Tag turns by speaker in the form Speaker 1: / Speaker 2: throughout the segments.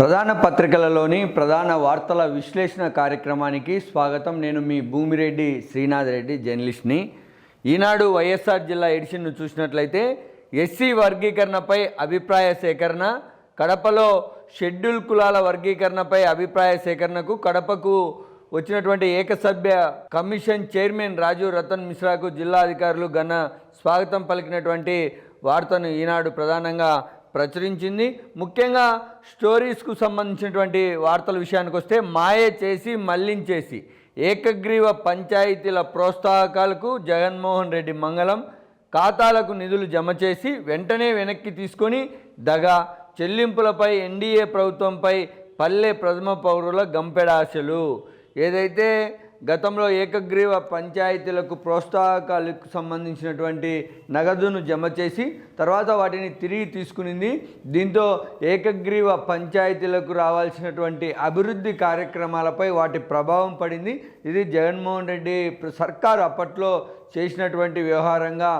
Speaker 1: ప్రధాన పత్రికలలోని ప్రధాన వార్తల విశ్లేషణ కార్యక్రమానికి స్వాగతం. నేను మీ భూమిరెడ్డి శ్రీనాథ్ రెడ్డి జర్నలిస్ట్ని. ఈనాడు వైఎస్ఆర్ జిల్లా ఎడిషన్ను చూసినట్లయితే ఎస్సీ వర్గీకరణపై అభిప్రాయ సేకరణ కడపలో షెడ్యూల్ కులాల వర్గీకరణపై అభిప్రాయ సేకరణకు కడపకు వచ్చినటువంటి ఏకసభ్య కమిషన్ చైర్మన్ రాజు రతన్ మిశ్రాకు జిల్లా అధికారులు ఘన స్వాగతం పలికినటువంటి వార్తను ఈనాడు ప్రధానంగా ప్రచురించింది. ముఖ్యంగా స్టోరీస్కు సంబంధించినటువంటి వార్తల విషయానికి వస్తే మాయ చేసి మళ్ళించేసి ఏకగ్రీవ పంచాయతీల ప్రోత్సాహకాలకు జగన్మోహన్ రెడ్డి మంగళం ఖాతాలకు నిధులు జమ చేసి వెంటనే వెనక్కి తీసుకొని దగా చెల్లింపులపై ఎన్డీఏ ప్రభుత్వంపై పల్లె ప్రథమ పౌరుల గంపెడాశలు ఏదైతే గతంలో ఏకగ్రీవ పంచాయతీలకు ప్రోత్సాహకాలకు సంబంధించినటువంటి నగదును జమ చేసి తర్వాత వాటిని తిరిగి తీసుకునింది. దీంతో ఏకగ్రీవ పంచాయతీలకు రావాల్సినటువంటి అభివృద్ధి కార్యక్రమాలపై వాటి ప్రభావం పడింది. ఇది జగన్మోహన్ రెడ్డి సర్కారు అప్పట్లో చేసినటువంటి వ్యవహారంగా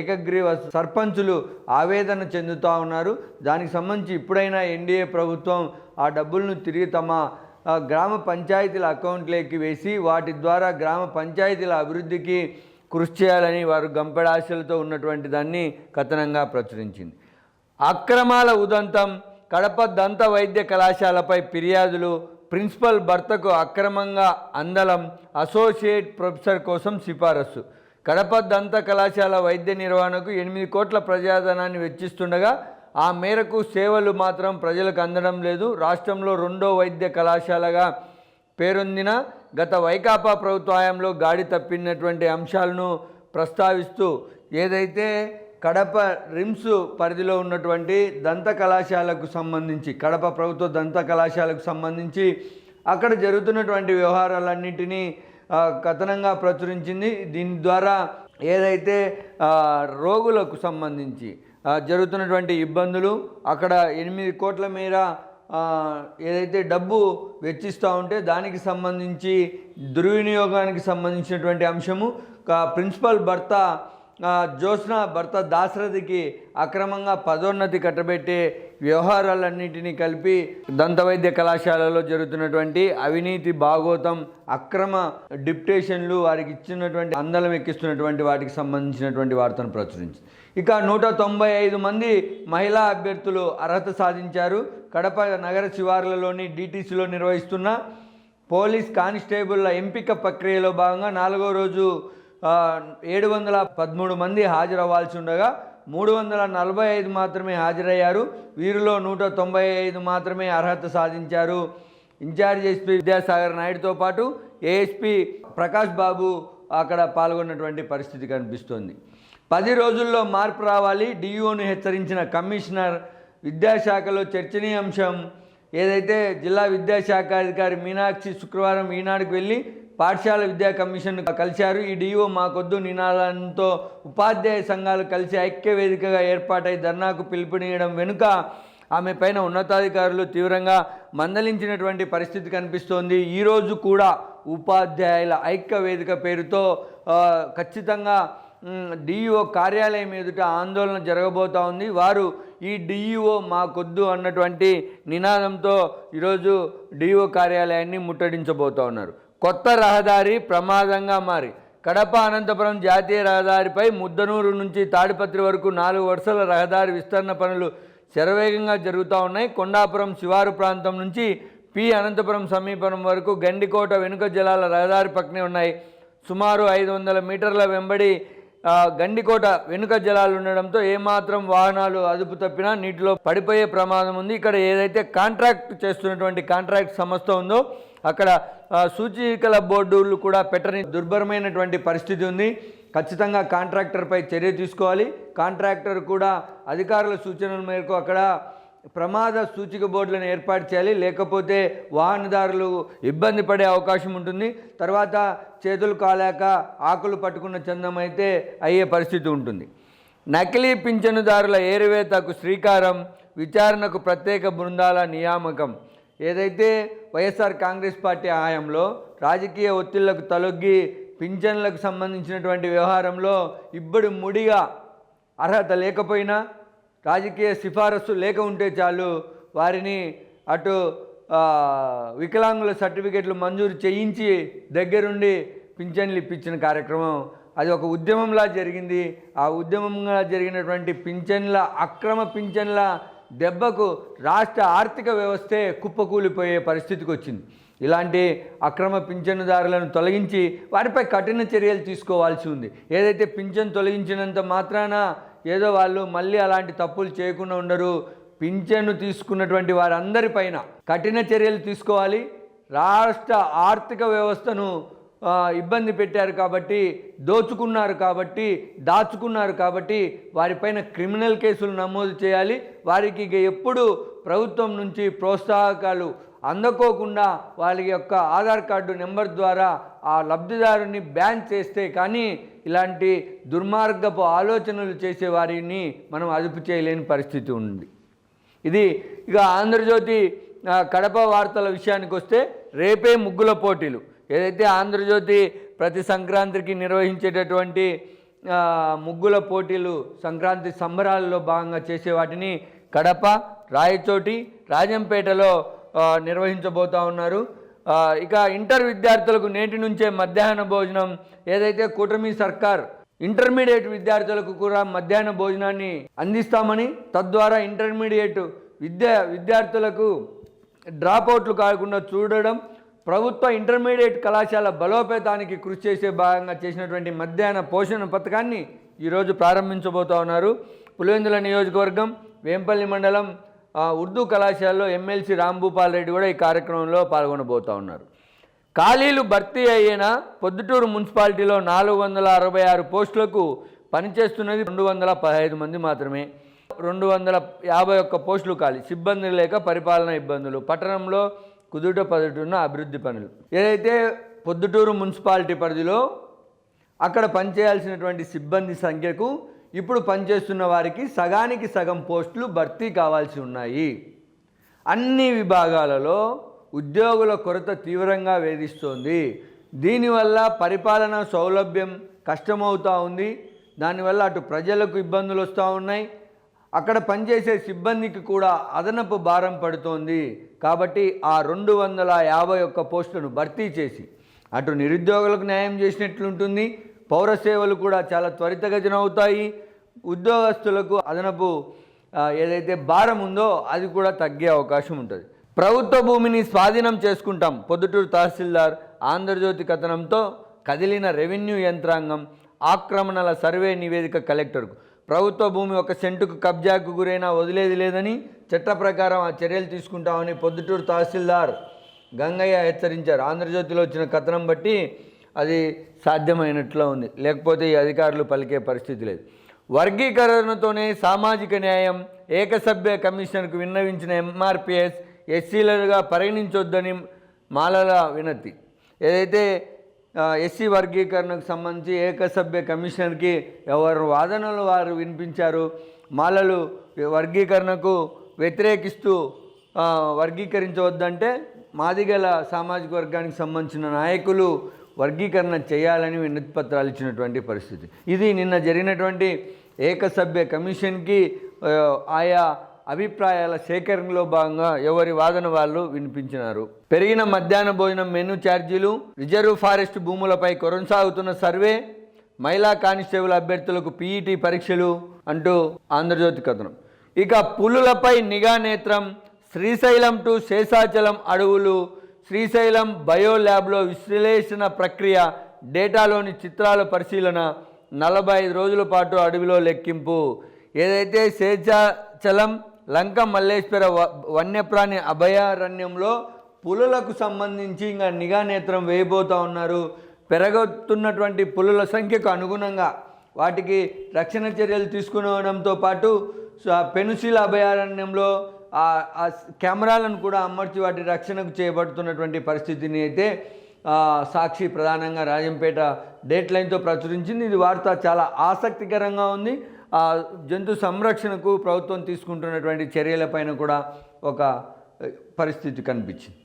Speaker 1: ఏకగ్రీవ సర్పంచులు ఆవేదన చెందుతూ ఉన్నారు. దానికి సంబంధించి ఇప్పుడైనా ఎన్డీఏ ప్రభుత్వం ఆ డబ్బులను తిరిగి తమ గ్రామ పంచాయతీల అకౌంట్లోకి వేసి వాటి ద్వారా గ్రామ పంచాయతీల అభివృద్ధికి కృషి చేయాలని వారు గంపెడాశలతో ఉన్నటువంటి దాన్ని కథనంగా ప్రచురించింది. అక్రమాల ఉదంతం కడప దంత వైద్య కళాశాలపై ఫిర్యాదులు ప్రిన్సిపల్ భర్తకు అక్రమంగా అందలం అసోసియేట్ ప్రొఫెసర్ కోసం సిఫారసు. కడప దంత కళాశాల వైద్య నిర్వహణకు ఎనిమిది కోట్ల ప్రజాధనాన్ని వెచ్చిస్తుండగా ఆ మేరకు సేవలు మాత్రం ప్రజలకు అందడం లేదు. రాష్ట్రంలో రెండో వైద్య కళాశాలగా పేరొందిన గత వైకాపా ప్రభుత్వ హయాంలో గాడి తప్పినటువంటి అంశాలను ప్రస్తావిస్తూ ఏదైతే కడప రిమ్స్ పరిధిలో ఉన్నటువంటి దంత కళాశాలకు సంబంధించి కడప ప్రభుత్వ దంత కళాశాలకు సంబంధించి అక్కడ జరుగుతున్నటువంటి వ్యవహారాలన్నింటినీ కథనంగా ప్రచురించింది. దీని ద్వారా ఏదైతే రోగులకు సంబంధించి జరుగుతున్నటువంటి ఇబ్బందులు అక్కడ ఎనిమిది కోట్ల మేర ఏదైతే డబ్బు వెచ్చిస్తూ ఉంటే దానికి సంబంధించి దుర్వినియోగానికి సంబంధించినటువంటి అంశము. ప్రిన్సిపల్ భర్త ఆ, జ్యోత్స్న భర్త దాశరథికి అక్రమంగా పదోన్నతి కట్టబెట్టే వ్యవహారాలన్నింటినీ కలిపి దంతవైద్య కళాశాలలో జరుగుతున్నటువంటి అవినీతి భాగోతం అక్రమ డిప్టేషన్లు వారికి ఇచ్చినటువంటి అందలం ఎక్కిస్తున్నటువంటి వాటికి సంబంధించినటువంటి వార్తను ప్రచురించింది. ఇక నూట తొంభై ఐదు మంది మహిళా అభ్యర్థులు అర్హత సాధించారు. కడప నగర శివార్లలోని డిటీసీలో నిర్వహిస్తున్న పోలీస్ కానిస్టేబుల్ల ఎంపిక ప్రక్రియలో భాగంగా నాలుగో రోజు ఏడు వందల పదమూడు మంది హాజరవ్వాల్సి ఉండగా మూడు వందల నలభై ఐదు మాత్రమే హాజరయ్యారు. వీరిలో నూట తొంభై ఐదు మాత్రమే అర్హత సాధించారు. ఇన్ఛార్జ్ ఎస్పీ విద్యాసాగర్ నాయుడుతో పాటు ఏఎస్పీ ప్రకాష్ బాబు అక్కడ పాల్గొన్నటువంటి పరిస్థితి కనిపిస్తోంది. పది రోజుల్లో మార్పు రావాలి. డిఈఓను హెచ్చరించిన కమిషనర్ విద్యాశాఖలో చర్చనీయాంశం. ఏదైతే జిల్లా విద్యాశాఖ అధికారి మీనాక్షి శుక్రవారం ఈనాడుకు వెళ్ళి పాఠశాల విద్యా కమిషన్ కలిశారు. ఈ డిఓ మాకొద్దు నినాదంతో ఉపాధ్యాయ సంఘాలు కలిసి ఐక్య వేదికగా ఏర్పాటై ధర్నాకు పిలుపునియడం వెనుక ఆమె పైన ఉన్నతాధికారులు తీవ్రంగా మందలించినటువంటి పరిస్థితి కనిపిస్తోంది. ఈరోజు కూడా ఉపాధ్యాయుల ఐక్య వేదిక పేరుతో ఖచ్చితంగా డిఈఓ కార్యాలయం ఎదుట ఆందోళన జరగబోతా ఉంది. వారు ఈ డిఈఓ మాకొద్దు అన్నటువంటి నినాదంతో ఈరోజు డిఈఓ కార్యాలయాన్ని ముట్టడించబోతా ఉన్నారు. కొత్త రహదారి ప్రమాదంగా మారి కడప అనంతపురం జాతీయ రహదారిపై ముద్దనూరు నుంచి తాడిపత్రి వరకు నాలుగు వరుసల రహదారి విస్తరణ పనులు శరవేగంగా జరుగుతూ ఉన్నాయి. కొండాపురం శివారు ప్రాంతం నుంచి పి అనంతపురం సమీపం వరకు గండికోట వెనుక జలాల రహదారి పక్కనే ఉన్నాయి. సుమారు ఐదు వందల మీటర్ల వెంబడి గండికోట వెనుక జలాలు ఉండడంతో ఏమాత్రం వాహనాలు అదుపు తప్పినా నీటిలో పడిపోయే ప్రమాదం ఉంది. ఇక్కడ ఏదైతే కాంట్రాక్ట్ చేస్తున్నటువంటి కాంట్రాక్ట్ సంస్థ ఉందో అక్కడ సూచికల బోర్డులు కూడా పెట్టని దుర్భరమైనటువంటి పరిస్థితి ఉంది. ఖచ్చితంగా కాంట్రాక్టర్పై చర్య తీసుకోవాలి. కాంట్రాక్టర్ కూడా అధికారుల సూచనల మేరకు అక్కడ ప్రమాద సూచిక బోర్డులను ఏర్పాటు చేయాలి. లేకపోతే వాహనదారులు ఇబ్బంది పడే అవకాశం ఉంటుంది. తర్వాత చేతులు కాలేక ఆకులు పట్టుకున్న చందం అయితే అయ్యే పరిస్థితి ఉంటుంది. నకిలీ పింఛనుదారుల ఏరువేతకు శ్రీకారం విచారణకు ప్రత్యేక బృందాల నియామకం. ఏదైతే వైఎస్ఆర్ కాంగ్రెస్ పార్టీ హయాంలో రాజకీయ ఒత్తిళ్ళకు తలొగ్గి పింఛన్లకు సంబంధించినటువంటి వ్యవహారంలో ఇప్పుడు ముడిగా అర్హత లేకపోయినా రాజకీయ సిఫారసు లేక ఉంటే చాలు వారిని అటు వికలాంగుల సర్టిఫికెట్లు మంజూరు చేయించి దగ్గరుండి పింఛన్లు ఇప్పించిన కార్యక్రమం. అది ఒక ఉద్యమంలా జరిగింది. ఆ ఉద్యమంగా జరిగినటువంటి పింఛన్ల అక్రమ పింఛన్ల దెబ్బకు రాష్ట్ర ఆర్థిక వ్యవస్థే కుప్పకూలిపోయే పరిస్థితికి వచ్చింది. ఇలాంటి అక్రమ పింఛనుదారులను తొలగించి వారిపై కఠిన చర్యలు తీసుకోవాల్సి ఉంది. ఏదైతే పింఛన్ తొలగించినంత మాత్రాన ఏదో వాళ్ళు మళ్ళీ అలాంటి తప్పులు చేయకుండా ఉండరు. పింఛను తీసుకున్నటువంటి వారందరిపైన కఠిన చర్యలు తీసుకోవాలి. రాష్ట్ర ఆర్థిక వ్యవస్థను ఇబ్బంది పెట్టారు కాబట్టి దోచుకున్నారు కాబట్టి దాచుకున్నారు కాబట్టి వారిపైన క్రిమినల్ కేసులు నమోదు చేయాలి. వారికి ఇక ఎప్పుడు ప్రభుత్వం నుంచి ప్రోత్సాహకాలు అందుకోకుండా వాళ్ళ యొక్క ఆధార్ కార్డు నెంబర్ ద్వారా ఆ లబ్ధిదారుని బ్యాన్ చేస్తే కానీ ఇలాంటి దుర్మార్గపు ఆలోచనలు చేసే వారిని మనం అదుపు చేయలేని పరిస్థితి ఉంది. ఇది ఇక ఆంధ్రజ్యోతి కడప వార్తల విషయానికి వస్తే రేపే ముగ్గుల పోటీలు. ఏదైతే ఆంధ్రజ్యోతి ప్రతి సంక్రాంతికి నిర్వహించేటటువంటి ముగ్గుల పోటీలు సంక్రాంతి సంబరాల్లో భాగంగా చేసే వాటిని కడప రాయచోటి రాజంపేటలో నిర్వహించబోతా ఉన్నారు. ఇక ఇంటర్ విద్యార్థులకు నేటి నుంచే మధ్యాహ్న భోజనం ఏదైతే కూటమి సర్కార్ ఇంటర్మీడియట్ విద్యార్థులకు కూడా మధ్యాహ్న భోజనాన్ని అందిస్తామని తద్వారా ఇంటర్మీడియట్ విద్యా విద్యార్థులకు డ్రాపౌట్లు కాకుండా చూడడం ప్రభుత్వ ఇంటర్మీడియట్ కళాశాల బలోపేతానికి కృషి చేసే భాగంగా చేసినటువంటి మధ్యాహ్న పోషణ పథకాన్ని ఈరోజు ప్రారంభించబోతా ఉన్నారు. పులివెందుల నియోజకవర్గం వేంపల్లి మండలం ఉర్దూ కళాశాలలో ఎమ్మెల్సీ రాంభూపాల్ రెడ్డి కూడా ఈ కార్యక్రమంలో పాల్గొనబోతా ఉన్నారు. ఖాళీలు భర్తీ అయిన పొద్దుటూరు మున్సిపాలిటీలో నాలుగు వందల అరవై ఆరు పోస్టులకు పనిచేస్తున్నది రెండు వందల పదహైదు మంది మాత్రమే. రెండు వందల యాభై ఒక్క పోస్టులు ఖాళీ సిబ్బంది లేక పరిపాలన ఇబ్బందులు పట్టణంలో కుదుట పదుటున్న అభివృద్ధి పనులు. ఏదైతే పొద్దుటూరు మున్సిపాలిటీ పరిధిలో అక్కడ పనిచేయాల్సినటువంటి సిబ్బంది సంఖ్యకు ఇప్పుడు పనిచేస్తున్న వారికి సగానికి సగం పోస్టులు భర్తీ కావాల్సి ఉన్నాయి. అన్ని విభాగాలలో ఉద్యోగుల కొరత తీవ్రంగా వేధిస్తోంది. దీనివల్ల పరిపాలన సౌలభ్యం కష్టమవుతూ ఉంది. దానివల్ల అటు ప్రజలకు ఇబ్బందులు వస్తూ ఉన్నాయి. అక్కడ పనిచేసే సిబ్బందికి కూడా అదనపు భారం పడుతోంది. కాబట్టి ఆ రెండు వందల యాభై ఒక్క పోస్టులను భర్తీ చేసి అటు నిరుద్యోగులకు న్యాయం చేసినట్లుంటుంది. పౌర సేవలు కూడా చాలా త్వరితగతిన అవుతాయి. ఉద్యోగస్తులకు అదనపు ఏదైతే భారం ఉందో అది కూడా తగ్గే అవకాశం ఉంటుంది. ప్రభుత్వ భూమిని స్వాధీనం చేసుకుంటాం పొద్దుటూరు తహసీల్దార్ ఆంధ్రజ్యోతి కథనంతో కదిలిన రెవెన్యూ యంత్రాంగం ఆక్రమణల సర్వే నివేదిక కలెక్టర్కు. ప్రభుత్వ భూమి ఒక సెంటుకు కబ్జాకు గురైనా వదిలేది లేదని చట్ట ప్రకారం ఆ చర్యలు తీసుకుంటామని పొద్దుటూరు తహసీల్దార్ గంగయ్య హెచ్చరించారు. ఆంధ్రజ్యోతిలో వచ్చిన కథనం బట్టి అది సాధ్యమైనట్లు ఉంది. లేకపోతే ఈ అధికారులు పలికే పరిస్థితి లేదు. వర్గీకరణతోనే సామాజిక న్యాయం ఏకసభ్య కమిషన్కు విన్నవించిన ఎంఆర్పిఎస్ ఎస్సీలుగా పరిగణించొద్దని మాలల వినతి. ఏదైతే ఎస్సీ వర్గీకరణకు సంబంధించి ఏకసభ్య కమిషనర్కి ఎవరు వాదనలు వారు వినిపించారు మాలలు వర్గీకరణకు వ్యతిరేకిస్తూ వర్గీకరించవద్దంటే మాదిగల సామాజిక వర్గానికి సంబంధించిన నాయకులు వర్గీకరణ చేయాలని వినతి పత్రాలు ఇచ్చినటువంటి పరిస్థితి. ఇది నిన్న జరిగినటువంటి ఏకసభ్య కమిషన్కి ఆయా అభిప్రాయాల సేకరణలో భాగంగా ఎవరి వాదన వాళ్ళు వినిపించినారు. పెరిగిన మధ్యాహ్న భోజనం మెనూ ఛార్జీలు రిజర్వ్ ఫారెస్ట్ భూములపై కొనసాగుతున్న సర్వే మహిళా కానిస్టేబుల్ అభ్యర్థులకు పీఈటీ పరీక్షలు అంటూ ఆంధ్రజ్యోతి కథనం. ఇక పులులపై నిఘా నేత్రం శ్రీశైలం టు శేషాచలం అడవులు శ్రీశైలం బయో ల్యాబ్లో విశ్లేషణ ప్రక్రియ డేటాలోని చిత్రాల పరిశీలన నలభై ఐదు రోజుల పాటు అడవిలో లెక్కింపు. ఏదైతే శేషాచలం లంక మల్లేశ్వర వన్యప్రాణి అభయారణ్యంలో పులులకు సంబంధించి ఇంకా నిఘా నేత్రం వేయబోతూ ఉన్నారు. పెరగతున్నటువంటి పులుల సంఖ్యకు అనుగుణంగా వాటికి రక్షణ చర్యలు తీసుకునడంతో పాటు పెనుశీల అభయారణ్యంలో ఆ కెమెరాలను కూడా అమర్చి వాటి రక్షణకు చేయబడుతున్నటువంటి పరిస్థితిని అయితే సాక్షి ప్రధానంగా రాజంపేట డేట్ లైన్తో ప్రచురించింది. ఇది వార్త చాలా ఆసక్తికరంగా ఉంది. ఆ జంతు సంరక్షణకు ప్రభుత్వం తీసుకుంటున్నటువంటి చర్యలపైన కూడా ఒక పరిస్థితి కనిపించింది.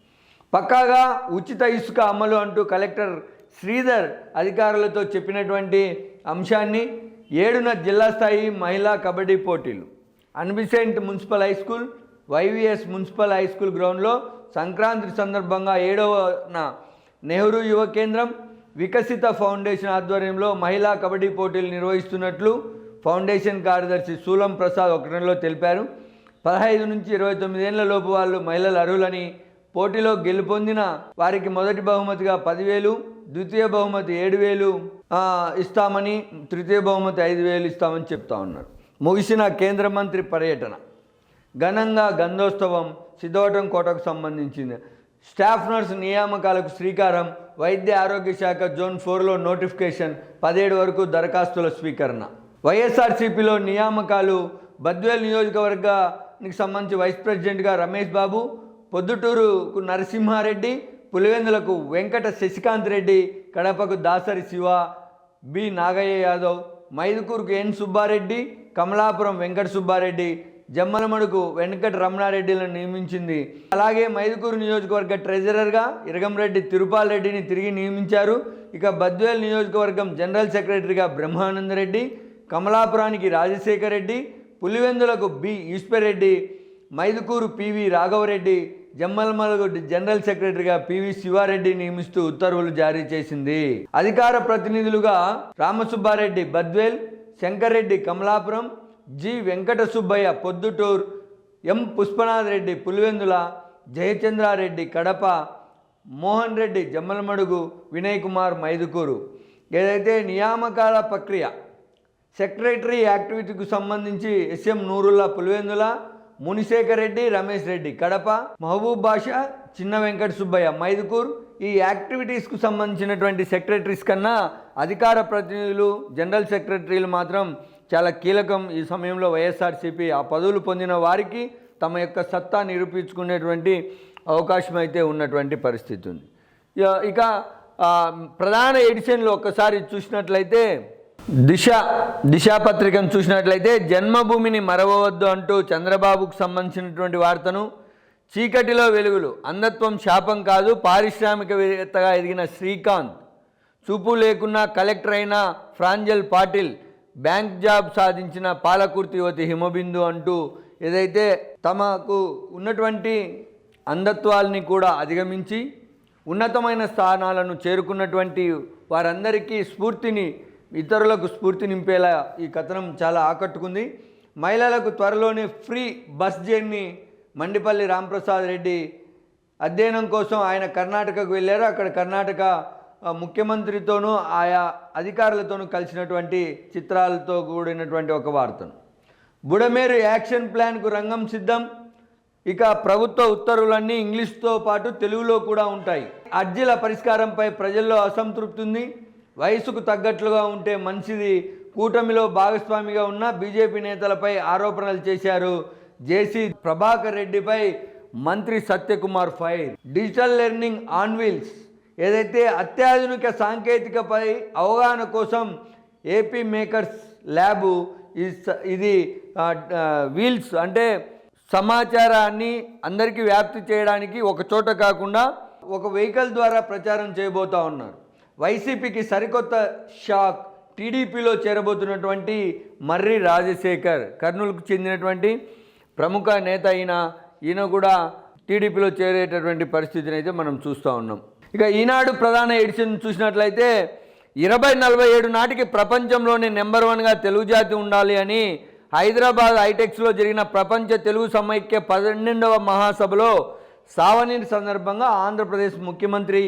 Speaker 1: పక్కాగా ఉచిత ఇసుక అమలు అంటూ కలెక్టర్ శ్రీధర్ అధికారులతో చెప్పినటువంటి అంశాన్ని ఏడున జిల్లా స్థాయి మహిళా కబడ్డీ పోటీలు. Annie Besant municipal high school Y V S municipal high school గ్రౌండ్లో సంక్రాంతి సందర్భంగా ఏడవన నెహ్రూ యువ కేంద్రం వికసిత ఫౌండేషన్ ఆధ్వర్యంలో మహిళా కబడ్డీ పోటీలు నిర్వహిస్తున్నట్లు ఫౌండేషన్ కార్యదర్శి సూలం ప్రసాద్ ఒకటిలో తెలిపారు. పదహైదు నుంచి ఇరవై తొమ్మిదేళ్ళ లోపు వాళ్ళు మహిళలు అర్హులని పోటీలో గెలుపొందిన వారికి మొదటి బహుమతిగా పదివేలు ద్వితీయ బహుమతి ఏడు వేలు ఇస్తామని తృతీయ బహుమతి ఐదు వేలు ఇస్తామని చెప్తా ఉన్నారు. ముగిసిన కేంద్ర మంత్రి పర్యటన. ఘనంగా గంధోత్సవం సిద్ధవటం కోటకు సంబంధించింది. స్టాఫ్ నర్స్ నియామకాలకు శ్రీకారం వైద్య ఆరోగ్య శాఖ జోన్ ఫోర్లో నోటిఫికేషన్ పదిహేడు వరకు దరఖాస్తుల స్వీకరణ. వైఎస్ఆర్సీపీలో నియామకాలు బద్వేల్ నియోజకవర్గానికి సంబంధించి వైస్ ప్రెసిడెంట్గా రమేష్ బాబు పొద్దుటూరుకు నరసింహారెడ్డి పులివెందులకు వెంకట శశికాంత్ రెడ్డి కడపకు దాసరి శివ బి నాగయ్య యాదవ్ మైదుకూరుకు ఎన్ సుబ్బారెడ్డి కమలాపురం వెంకట సుబ్బారెడ్డి జమ్మలమడుకు వెంకట రమణారెడ్డిలను నియమించింది. అలాగే మైదుకూరు నియోజకవర్గ ట్రెజరర్గా ఇరగంరెడ్డి తిరుపాల్ రెడ్డిని తిరిగి నియమించారు. ఇక బద్వేల్ నియోజకవర్గం జనరల్ సెక్రటరీగా బ్రహ్మానందరెడ్డి కమలాపురానికి Rajasekhar Reddy పులివెందులకు B Eshwarreddy Mydukuru P V Raghavareddy Jammalamalugu general సెక్రటరీగా పివి శివారెడ్డి నియమిస్తూ ఉత్తర్వులు జారీ చేసింది. అధికార ప్రతినిధులుగా రామసుబ్బారెడ్డి బద్వేల్ శంకర్రెడ్డి కమలాపురం జి వెంకట సుబ్బయ్య పొద్దుటూర్ ఎం పుష్పనాథ్ రెడ్డి పులివెందుల జయచంద్రారెడ్డి కడప మోహన్ రెడ్డి జమ్మలమడుగు వినయ్ కుమార్ మైదుకూరు. ఏదైతే నియామకాల ప్రక్రియ సెక్రటరీ యాక్టివిటీకి సంబంధించి ఎస్ఎం నూరుల్లా పులివెందుల మునిశేఖర్ రెడ్డి రమేష్ రెడ్డి కడప మహబూబ్ బాషా చిన్న వెంకట సుబ్బయ్య మైదుకూర్. ఈ యాక్టివిటీస్కు సంబంధించినటువంటి సెక్రటరీస్ కన్నా అధికార ప్రతినిధులు జనరల్ సెక్రటరీలు మాత్రం చాలా కీలకం ఈ సమయంలో వైఎస్ఆర్సీపీ ఆ పదవులు పొందిన వారికి తమ యొక్క సత్తా నిరూపించుకునేటువంటి అవకాశం అయితే ఉన్నటువంటి పరిస్థితి ఉంది. ఇక- ఇక ప్రధాన ఎడిషన్లో ఒక్కసారి చూసినట్లయితే దిశ దిశా పత్రికను చూసినట్లయితే జన్మభూమిని మరవవద్దు అంటూ చంద్రబాబుకు సంబంధించినటువంటి వార్తను చీకటిలో వెలుగులు అంధత్వం శాపం కాదు పారిశ్రామికవేత్తగా ఎదిగిన శ్రీకాంత్ చూపు లేకున్నా కలెక్టర్ అయిన ఫ్రాంజల్ పాటిల్ బ్యాంక్ జాబ్ సాధించిన పాలకుర్తి యువతి హిమబిందు అంటూ ఏదైతే తమకు ఉన్నటువంటి అంధత్వాల్ని కూడా అధిగమించి ఉన్నతమైన స్థానాలను చేరుకున్నటువంటి వారందరికీ స్ఫూర్తిని ఇతరులకు స్ఫూర్తి నింపేలా ఈ కథనం చాలా ఆకట్టుకుంది. మహిళలకు త్వరలోనే free bus journey Mandipalli Ramprasad Reddy అధ్యయనం కోసం ఆయన కర్ణాటకకు వెళ్ళారు. అక్కడ కర్ణాటక ముఖ్యమంత్రితోనూ ఆయా అధికారులతోనూ కలిసినటువంటి చిత్రాలతో కూడినటువంటి ఒక వార్తను. బుడమేరు యాక్షన్ ప్లాన్కు రంగం సిద్ధం. ఇక ప్రభుత్వ ఉత్తర్వులన్నీ ఇంగ్లీష్తో పాటు తెలుగులో కూడా ఉంటాయి. అర్జీల పరిష్కారంపై ప్రజల్లో అసంతృప్తి ఉంది. వయసుకు తగ్గట్లుగా ఉంటే మంచిది. కూటమిలో భాగస్వామిగా ఉన్న బీజేపీ నేతలపై ఆరోపణలు చేశారు జేసీ ప్రభాకర్ రెడ్డిపై మంత్రి Satyakumar fire. Digital learning on wheels. ఏదైతే అత్యాధునిక సాంకేతికపై అవగాహన కోసం ఏపీ మేకర్స్ ల్యాబు ఇది వీల్స్ అంటే సమాచారాన్ని అందరికీ వ్యాప్తి చేయడానికి ఒక చోట కాకుండా ఒక వెహికల్ ద్వారా ప్రచారం చేయబోతా ఉన్నారు. వైసీపీకి సరికొత్త షాక్ టీడీపీలో చేరబోతున్నటువంటి మర్రి రాజశేఖర్ కర్నూలుకు చెందినటువంటి ప్రముఖ నేత అయిన ఈయన కూడా టీడీపీలో చేరేటటువంటి పరిస్థితిని అయితే మనం చూస్తూ ఉన్నాం. ఇక ఈనాడు ప్రధాన ఎడిషన్ చూసినట్లయితే ఇరవై నలభై ఏడు నాటికి ప్రపంచంలోనే నెంబర్ వన్గా తెలుగు జాతి ఉండాలి అని హైదరాబాద్ హైటెక్స్లో జరిగిన ప్రపంచ తెలుగు సమైక్య పన్నెండవ మహాసభలో సావనీర్ సందర్భంగా ఆంధ్రప్రదేశ్ ముఖ్యమంత్రి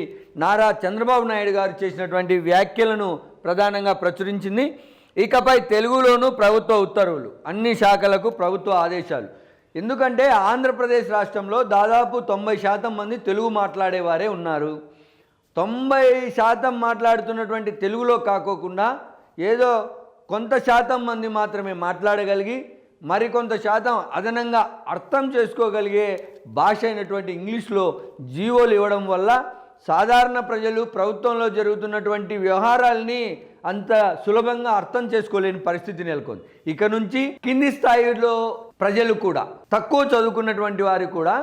Speaker 1: నారా చంద్రబాబు నాయుడు గారు చేసినటువంటి వ్యాఖ్యలను ప్రధానంగా ప్రచురించింది. ఇకపై తెలుగులోనూ ప్రభుత్వ ఉత్తర్వులు అన్ని శాఖలకు ప్రభుత్వ ఆదేశాలు. ఎందుకంటే ఆంధ్రప్రదేశ్ రాష్ట్రంలో దాదాపు తొంభై శాతం మంది తెలుగు మాట్లాడేవారే ఉన్నారు. తొంభై శాతం మాట్లాడుతున్నటువంటి తెలుగులో కాకోకుండా ఏదో కొంత శాతం మంది మాత్రమే మాట్లాడగలిగి మరికొంత శాతం అదనంగా అర్థం చేసుకోగలిగే భాష అయినటువంటి ఇంగ్లీష్లో జీవోలు ఇవ్వడం వల్ల సాధారణ ప్రజలు ప్రభుత్వంలో జరుగుతున్నటువంటి వ్యవహారాల్ని అంత సులభంగా అర్థం చేసుకోలేని పరిస్థితి నెలకొంది. ఇక నుంచి కింది స్థాయిలో ప్రజలు కూడా తక్కువ చదువుకున్నటువంటి వారు కూడా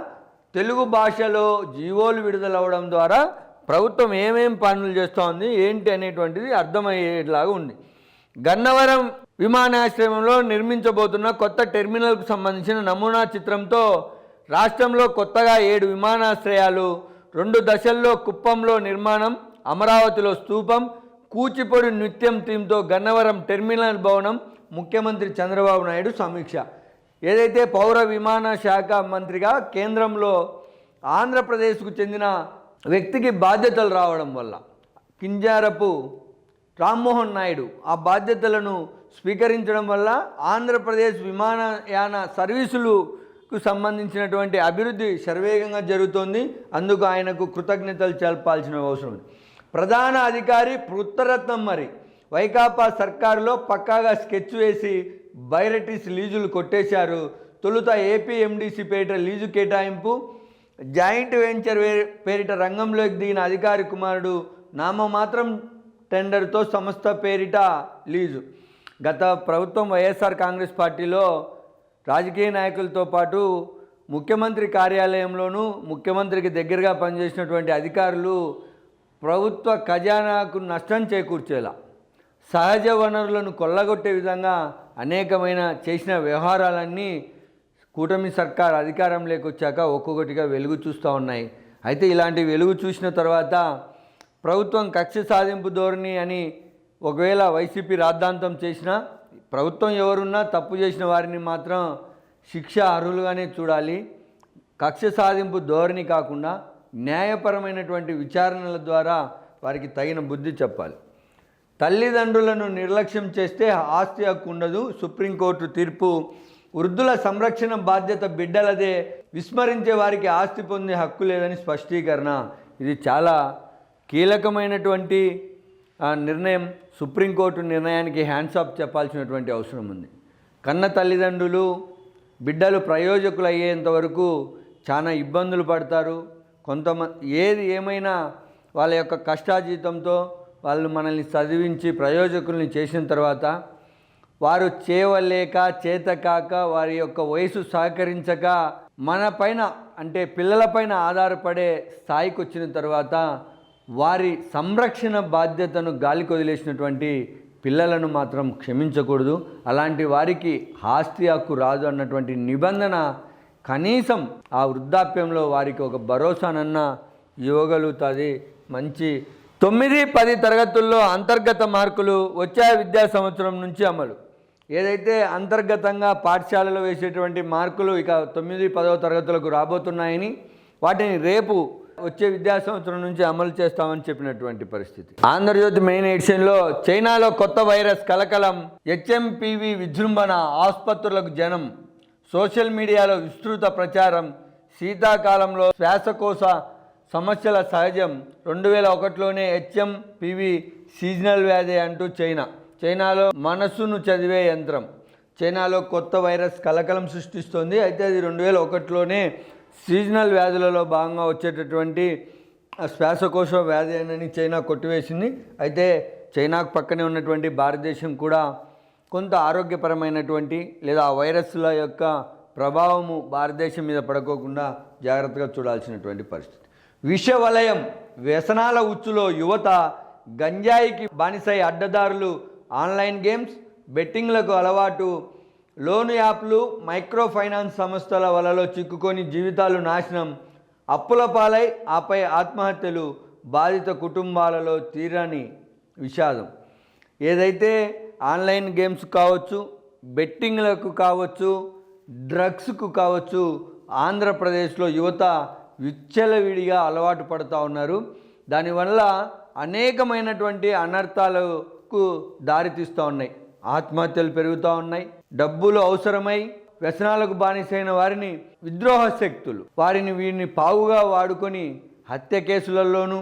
Speaker 1: తెలుగు భాషలో జీవోలు విడుదలవ్వడం ద్వారా ప్రభుత్వం ఏమేం పనులు చేస్తోంది ఏంటి అనేటువంటిది అర్థమయ్యేలాగా ఉంది. గన్నవరం విమానాశ్రయంలో నిర్మించబోతున్న కొత్త టెర్మినల్కు సంబంధించిన నమూనా చిత్రంతో రాష్ట్రంలో కొత్తగా ఏడు విమానాశ్రయాలు రెండు దశల్లో కుప్పంలో నిర్మాణం అమరావతిలో స్తూపం కూచిపొడి నృత్యం థీమ్తో గన్నవరం టెర్మినల్ భవనం ముఖ్యమంత్రి చంద్రబాబు నాయుడు సమీక్ష. ఏదైతే పౌర విమాన శాఖ మంత్రిగా కేంద్రంలో ఆంధ్రప్రదేశ్కు చెందిన వ్యక్తికి బాధ్యతలు రావడం వల్ల. కింజారపు రామ్మోహన్ నాయుడు ఆ బాధ్యతలను స్వీకరించడం వల్ల ఆంధ్రప్రదేశ్ విమానయాన సర్వీసులకు సంబంధించినటువంటి అభివృద్ధి శరవేగంగా జరుగుతోంది. అందుకు ఆయనకు కృతజ్ఞతలు తెలపాల్సిన అవసరం ఉంది. ప్రధాన అధికారి పుత్తరత్నం మరి. వైకాపా సర్కారులో పక్కాగా స్కెచ్ వేసి బైరటిస్ లీజులు కొట్టేశారు. తొలుత ఏపీ పేట లీజు కేటాయింపు జాయింట్ వెంచర్ పేరిట రంగంలోకి దిగిన అధికారి కుమారుడు నామమాత్రం టెండర్తో సంస్థ పేరిట లీజు. గత ప్రభుత్వం వైఎస్ఆర్ కాంగ్రెస్ పార్టీలో రాజకీయ నాయకులతో పాటు ముఖ్యమంత్రి కార్యాలయంలోనూ ముఖ్యమంత్రికి దగ్గరగా పనిచేసినటువంటి అధికారులు ప్రభుత్వ ఖజానాకు నష్టం చేకూర్చేలా. సహజ వనరులను కొల్లగొట్టే విధంగా అనేకమైన చేసిన వ్యవహారాలన్నీ కూటమి సర్కార్ అధికారంలోకి వచ్చాక ఒక్కొక్కటిగా వెలుగు చూస్తూ ఉన్నాయి. అయితే ఇలాంటి వెలుగు చూసిన తర్వాత ప్రభుత్వం కక్ష సాధింపు ధోరణి అని ఒకవేళ వైసీపీ రాద్ధాంతం చేసినా ప్రభుత్వం ఎవరున్నా తప్పు చేసిన వారిని మాత్రం శిక్ష అర్హులుగానే చూడాలి. కక్ష సాధింపు ధోరణి కాకుండా న్యాయపరమైనటువంటి విచారణల ద్వారా వారికి తగిన బుద్ధి చెప్పాలి. తల్లిదండ్రులను నిర్లక్ష్యం చేస్తే ఆస్తి హక్కు ఉండదు. సుప్రీంకోర్టు తీర్పు వృద్ధుల సంరక్షణ బాధ్యత బిడ్డలదే. విస్మరించే వారికి ఆస్తి పొందే హక్కు లేదని స్పష్టీకరణ. ఇది చాలా కీలకమైనటువంటి నిర్ణయం. సుప్రీంకోర్టు నిర్ణయానికి హ్యాండ్స్ ఆఫ్ చెప్పాల్సినటువంటి అవసరం ఉంది. కన్న తల్లిదండ్రులు బిడ్డలు ప్రయోజకులు అయ్యేంత వరకు చాలా ఇబ్బందులు పడతారు. కొంతమంది ఏది ఏమైనా వాళ్ళ యొక్క కష్టాజీతంతో వాళ్ళు మనల్ని చదివించి ప్రయోజకుల్ని చేసిన తర్వాత వారు చేయవలేక చేతకాక వారి యొక్క వయసు సహకరించక మన పైన అంటే పిల్లలపైన ఆధారపడే స్థాయికి వచ్చిన తర్వాత వారి సంరక్షణ బాధ్యతను గాలికి వదిలేసినటువంటి పిల్లలను మాత్రం క్షమించకూడదు. అలాంటి వారికి ఆస్తి హక్కు రాదు అన్నటువంటి నిబంధన కనీసం ఆ వృద్ధాప్యంలో వారికి ఒక భరోసానన్న ఇవ్వగలుగుతుంది. మంచి తొమ్మిది పది తరగతుల్లో అంతర్గత మార్కులు వచ్చే విద్యా సంవత్సరం నుంచి అమలు. ఏదైతే అంతర్గతంగా పాఠశాలలో వేసేటువంటి మార్కులు ఇక తొమ్మిది పదవ తరగతులకు రాబోతున్నాయని వాటిని రేపు వచ్చే విద్యా సంవత్సరం నుంచి అమలు చేస్తామని చెప్పినటువంటి పరిస్థితి. ఆంధ్రజ్యోతి మెయిన్ ఎడిషన్లో చైనాలో కొత్త వైరస్ కలకలం హెచ్ఎంపివి విజృంభణ ఆసుపత్రులకు జనం సోషల్ మీడియాలో విస్తృత ప్రచారం శీతాకాలంలో శ్వాసకోశ సమస్యల సహజం రెండు వేల ఒకటిలోనే హెచ్ఎంపివి సీజనల్ వ్యాధి అంటూ చైనా చైనాలో మనస్సును చదివే యంత్రం. చైనాలో కొత్త వైరస్ కలకలం సృష్టిస్తోంది. అయితే అది రెండు వేల ఒకటిలోనే సీజనల్ వ్యాధులలో భాగంగా వచ్చేటటువంటి శ్వాసకోశ వ్యాధి అని చైనా కొట్టివేసింది. అయితే చైనాకు పక్కనే ఉన్నటువంటి భారతదేశం కూడా కొంత ఆరోగ్యపరమైనటువంటి లేదా ఆ వైరస్ల యొక్క ప్రభావము భారతదేశం మీద పడుకోకుండా జాగ్రత్తగా చూడాల్సినటువంటి పరిస్థితి. విషవలయం వ్యసనాల ఉచ్చులో యువత గంజాయికి బానిసై అడ్డదారులు ఆన్లైన్ గేమ్స్ బెట్టింగ్లకు అలవాటు. లోను యాప్లు మైక్రో ఫైనాన్స్ సంస్థల వలలో చిక్కుకొని జీవితాలు నాశనం. అప్పుల పాలై ఆపై ఆత్మహత్యలు బాధిత కుటుంబాలలో తీరని విషాదం. ఏదైతే ఆన్లైన్ గేమ్స్ కావచ్చు బెట్టింగ్లకు కావచ్చు డ్రగ్స్కు కావచ్చు ఆంధ్రప్రదేశ్లో యువత విచ్చలవిడిగా అలవాటు పడుతూ ఉన్నారు. దానివల్ల అనేకమైనటువంటి అనర్థాలు అనర్థాలకు దారితీస్తూ ఉన్నాయి. ఆత్మహత్యలు పెరుగుతూ ఉన్నాయి. డబ్బులు అవసరమై వ్యసనాలకు బానిసైన వారిని విద్రోహ శక్తులు. వారిని వీరిని పావుగా వాడుకొని హత్య కేసులలోనూ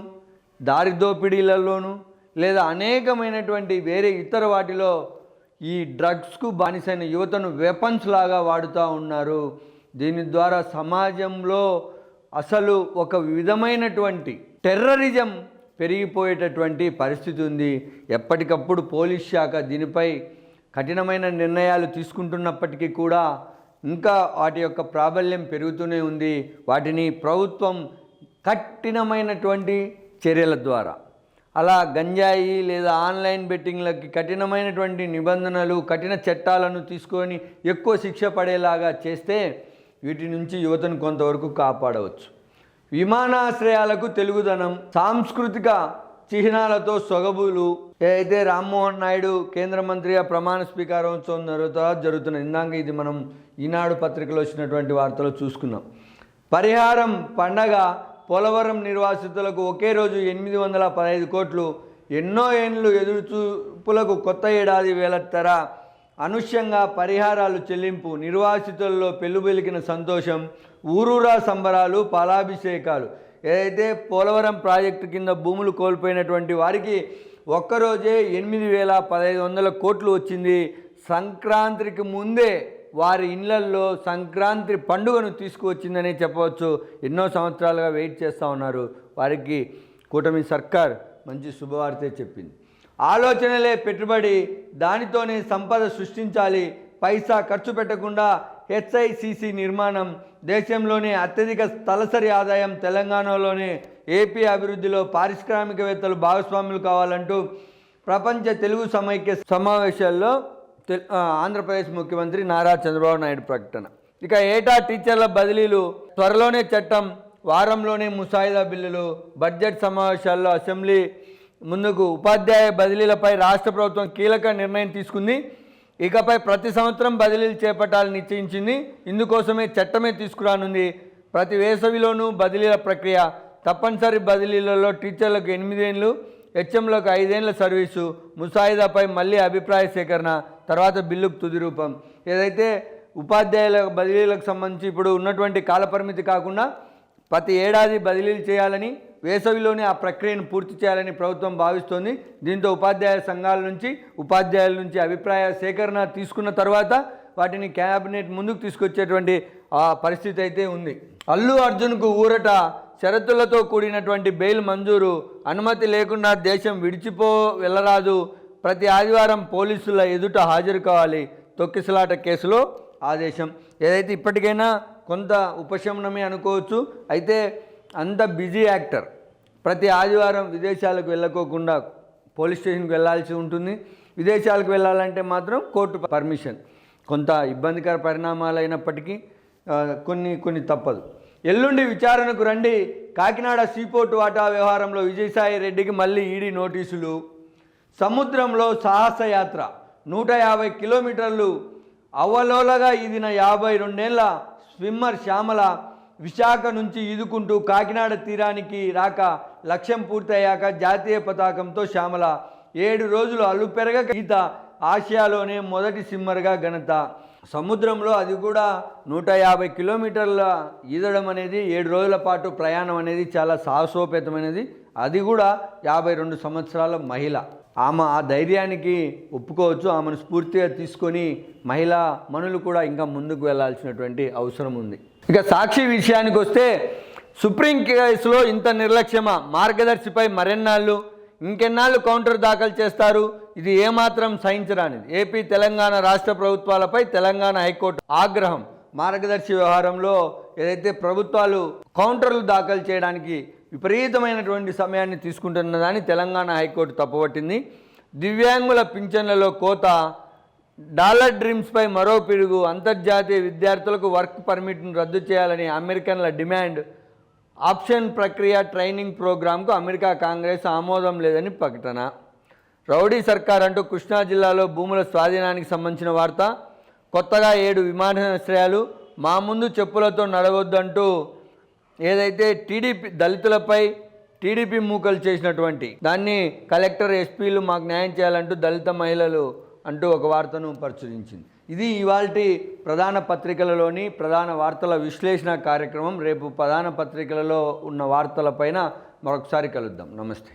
Speaker 1: దారి దోపిడీలలోనూ లేదా అనేకమైనటువంటి వేరే ఇతర వాటిలో ఈ డ్రగ్స్కు బానిసైన యువతను వెపన్స్ లాగా వాడుతూ ఉన్నారు. దీని ద్వారా సమాజంలో అసలు ఒక విధమైనటువంటి టెర్రరిజం పెరిగిపోయేటటువంటి పరిస్థితి ఉంది. ఎప్పటికప్పుడు పోలీస్ శాఖ దీనిపై కఠినమైన నిర్ణయాలు తీసుకుంటున్నప్పటికీ కూడా ఇంకా వాటి యొక్క ప్రాబల్యం పెరుగుతూనే ఉంది. వాటిని ప్రభుత్వం కఠినమైనటువంటి చర్యల ద్వారా అలా గంజాయి లేదా ఆన్లైన్ బెట్టింగ్లకి కఠినమైనటువంటి నిబంధనలు కఠిన చట్టాలను తీసుకొని ఎక్కువ శిక్ష పడేలాగా చేస్తే వీటి నుంచి యువతను కొంతవరకు కాపాడవచ్చు. విమానాశ్రయాలకు తెలుగుదనం సాంస్కృతిక చిహ్నాలతో సొగబులు. ఏదైతే రామ్మోహన్ నాయుడు కేంద్ర మంత్రిగా ప్రమాణ స్వీకారోత్సవం తర్వాత జరుగుతున్న ఇందాక ఇది మనం ఈనాడు పత్రికలో వచ్చినటువంటి వార్తలు చూసుకున్నాం. పరిహారం పండగ పోలవరం నిర్వాసితులకు ఒకే రోజు ఎనిమిది వందల పదహైదు కోట్లు. ఎన్నో ఏండ్లు ఎదురుచూపులకు కొత్త ఏడాది వేలత్తర అనుష్యంగా పరిహారాలు చెల్లింపు నిర్వాసితుల్లో పెళ్ళుబెలికిన సంతోషం ఊరూరా సంబరాలు పాలాభిషేకాలు. ఏదైతే పోలవరం ప్రాజెక్టు కింద భూములు కోల్పోయినటువంటి వారికి ఒక్కరోజే ఎనిమిది వేల పదహైదు వందల కోట్లు వచ్చింది. సంక్రాంతికి ముందే వారి ఇళ్ళల్లో సంక్రాంతి పండుగను తీసుకువచ్చిందని చెప్పవచ్చు. ఎన్నో సంవత్సరాలుగా వెయిట్ చేస్తూ ఉన్నారు. వారికి కూటమి సర్కార్ మంచి శుభవార్తే చెప్పింది. ఆలోచనలే పెట్టుబడి దానితోనే సంపద సృష్టించాలి. పైసా ఖర్చు పెట్టకుండా హెచ్ఐసిసి నిర్మాణం దేశంలోనే అత్యధిక తలసరి ఆదాయం తెలంగాణలోని ఏపీ అభివృద్ధిలో పారిశ్రామికవేత్తలు భాగస్వాములు కావాలంటూ ప్రపంచ తెలుగు సమైక్య సమావేశాల్లో ఆంధ్రప్రదేశ్ ముఖ్యమంత్రి నారా చంద్రబాబు నాయుడు ప్రకటన. ఇక ఏటా టీచర్ల బదిలీలు త్వరలోనే చట్టం వారంలోనే ముసాయిదా బిల్లులు బడ్జెట్ సమావేశాల్లో అసెంబ్లీ ముందుకు ఉపాధ్యాయ బదిలీలపై రాష్ట్ర ప్రభుత్వం కీలక నిర్ణయం తీసుకుంది. ఇకపై ప్రతి సంవత్సరం బదిలీలు చేపట్టాలని నిశ్చయించింది. ఇందుకోసమే చట్టమే తీసుకురానుంది. ప్రతి వేసవిలోనూ బదిలీల ప్రక్రియ తప్పనిసరి బదిలీలలో టీచర్లకు ఎనిమిదేళ్ళు హెచ్ఎంలకు ఐదేళ్ళ సర్వీసు ముసాయిదాపై మళ్ళీ అభిప్రాయ సేకరణ తర్వాత బిల్లుకు తుది రూపం. ఏదైతే ఉపాధ్యాయుల బదిలీలకు సంబంధించి ఇప్పుడు ఉన్నటువంటి కాలపరిమితి కాకుండా ప్రతి ఏడాది బదిలీలు చేయాలని వేసవిలోనే ఆ ప్రక్రియను పూర్తి చేయాలని ప్రభుత్వం భావిస్తోంది. దీంతో ఉపాధ్యాయ సంఘాల నుంచి ఉపాధ్యాయుల నుంచి అభిప్రాయ సేకరణ తీసుకున్న తర్వాత వాటిని క్యాబినెట్ ముందుకు తీసుకొచ్చేటువంటి ఆ పరిస్థితి అయితే ఉంది. అల్లు అర్జున్కు ఊరట షరతులతో కూడినటువంటి బెయిల్ మంజూరు అనుమతి లేకుండా దేశం విడిచిపో వెళ్ళరాదు. ప్రతి ఆదివారం పోలీసుల ఎదుట హాజరు కావాలి. తొక్కిసలాట కేసులో ఆదేశం. ఏదైతే ఇప్పటికైనా కొంత ఉపశమనమే అనుకోవచ్చు. అయితే అంత బిజీ యాక్టర్. ప్రతి ఆదివారం విదేశాలకు వెళ్ళకోకుండా పోలీస్ స్టేషన్కి వెళ్ళాల్సి ఉంటుంది. విదేశాలకు వెళ్ళాలంటే మాత్రం కోర్టు పర్మిషన్. కొంత ఇబ్బందికర పరిణామాలు అయినప్పటికీ కొన్ని కొన్ని తప్పదు. ఎల్లుండి విచారణకు రండి. కాకినాడ సీపోర్టు వాటా వ్యవహారంలో విజయసాయి రెడ్డికి మళ్ళీ ఈడీ నోటీసులు. సముద్రంలో సాహసయాత్ర నూట యాభై కిలోమీటర్లు. అవలోలగా ఈదిన యాభై రెండేళ్ళ స్విమ్మర్ శ్యామల విశాఖ నుంచి ఈదుకుంటూ కాకినాడ తీరానికి రాక లక్ష్యం పూర్తయ్యాక జాతీయ పతాకంతో శ్యామల. ఏడు రోజులు అలుపెరగక ఈత ఆసియాలోనే మొదటి సిమ్మర్గా ఘనత. సముద్రంలో అది కూడా నూట యాభై కిలోమీటర్ల ఈదడం అనేది ఏడు రోజుల పాటు ప్రయాణం అనేది చాలా సాహసోపేతమైనది. అది కూడా యాభై రెండు సంవత్సరాల మహిళ. ఆమె ఆ ధైర్యానికి ఒప్పుకోవచ్చు ఆమెను స్ఫూర్తిగా తీసుకొని మహిళా మనులు కూడా ఇంకా ముందుకు వెళ్ళాల్సినటువంటి అవసరం ఉంది. ఇక సాక్షి విషయానికి వస్తే సుప్రీం కేసులో ఇంత నిర్లక్ష్యమా? మార్గదర్శిపై మరెన్నాళ్ళు? ఇంకెన్నాళ్ళు కౌంటర్ దాఖలు చేస్తారు? ఇది ఏమాత్రం సహించరానిది ఏపీ తెలంగాణ రాష్ట్ర ప్రభుత్వాలపై తెలంగాణ హైకోర్టు ఆగ్రహం. మార్గదర్శి వ్యవహారంలో ఏదైతే ప్రభుత్వాలు కౌంటర్లు దాఖలు చేయడానికి విపరీతమైనటువంటి సమయాన్ని తీసుకుంటున్నదని తెలంగాణ హైకోర్టు తప్పుపట్టింది. దివ్యాంగుల పింఛన్లలో కోత డాలర్ డ్రీమ్స్పై మరో పిడుగు. అంతర్జాతీయ విద్యార్థులకు వర్క్ పర్మిట్ను రద్దు చేయాలని అమెరికన్ల డిమాండ్. ఆప్షన్ ప్రక్రియ ట్రైనింగ్ ప్రోగ్రాంకు అమెరికా కాంగ్రెస్ ఆమోదం లేదని ప్రకటన. రౌడీ సర్కార్ అంటూ కృష్ణా జిల్లాలో భూముల స్వాధీనానికి సంబంధించిన వార్త. కొత్తగా ఏడు విమానాశ్రయాలు మా ముందు చెప్పులతో నడవద్దంటూ ఏదైతే టీడీపీ దళితులపై టీడీపీ మూకలు చేసినటువంటి దాన్ని కలెక్టర్ ఎస్పీలు మాకు న్యాయం చేయాలంటూ దళిత మహిళలు అంటూ ఒక వార్తను ప్రచురించింది ఇది ఇవాల్టి ప్రధాన పత్రికలలోని ప్రధాన వార్తల విశ్లేషణ కార్యక్రమం. రేపు ప్రధాన పత్రికలలో ఉన్న వార్తలపైన మరొకసారి కలుద్దాం. నమస్తే.